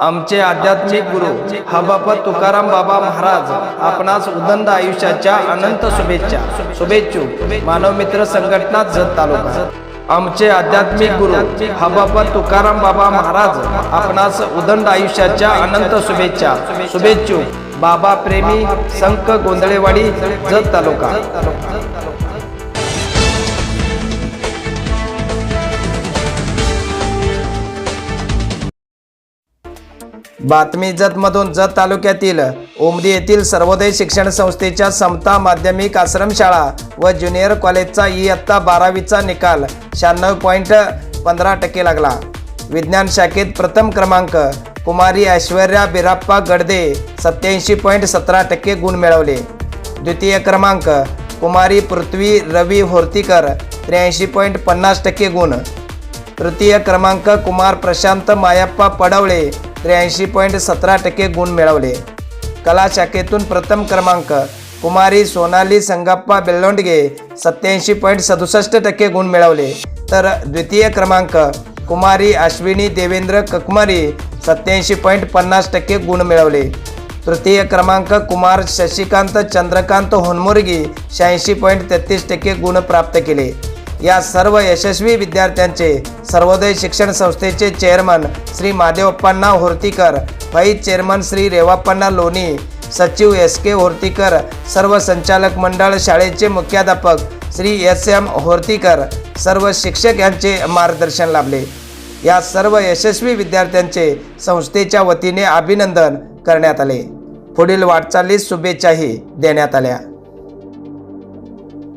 आमचे आध्यात्मिक गुरु हबापत तुकाराम बाबा महाराज आपणास उदंड आयुष्याच्या अनंत शुभेच्छा. शुभेच्छू. मानव मित्र संघटना जत तालुका. आमचे आध्यात्मिक गुरु हबापत तुकाराम बाबा महाराज आपणास उदंड आयुष्याच्या अनंत शुभेच्छा. शुभेच्छू. बाबा प्रेमी संक गोंधळेवाडी जत तालुका. बातमी जतमधून जत तालुक्यातील ओमदी येथील सर्वोदय शिक्षण संस्थेच्या समता माध्यमिक आश्रमशाळा व ज्युनियर कॉलेजचा इयत्ता बारावीचा निकाल शहाण्णव पॉईंट पंधरा टक्के लागला. विज्ञान शाखेत प्रथम क्रमांक कुमारी ऐश्वर्या बिराप्पा गडदे सत्याऐंशी पॉईंट सतरा टक्के गुण मिळवले. द्वितीय क्रमांक कुमारी पृथ्वी रवी होर्तीकर त्र्याऐंशी पॉईंट पन्नास टक्के गुण. तृतीय क्रमांक कुमार प्रशांत मायप्पा पडवळे त्र्याऐंशी पॉईंट सतरा टक्के गुण मिळवले. कला शाखेतून प्रथम क्रमांक कुमारी सोनाली संगप्पा बेल्लोंडगे सत्याऐंशी पॉईंट सदुसष्ट टक्के गुण मिळवले. तर द्वितीय क्रमांक कुमारी अश्विनी देवेंद्र ककमारी सत्याऐंशी पॉईंट पन्नास टक्के गुण मिळवले. तृतीय क्रमांक कुमार शशिकांत चंद्रकांत होनमुर्गी शहाऐंशी पॉईंट तेहतीस टक्के गुण प्राप्त केले. या सर्व यशस्वी विद्यार्थ्यांचे सर्वोदय शिक्षण संस्थेचे चेअरमन श्री महादेवप्पांना होर्तीकर व्हाईस चेअरमन श्री रेवाप्पांना लोणी सचिव एस के होर्तीकर सर्व संचालक मंडळ शाळेचे मुख्याध्यापक श्री एस एम होर्तीकर सर्व शिक्षक यांचे मार्गदर्शन लाभले. या सर्व यशस्वी विद्यार्थ्यांचे संस्थेच्या वतीने अभिनंदन करण्यात आले. पुढील वाटचालीस शुभेच्छाही देण्यात आल्या.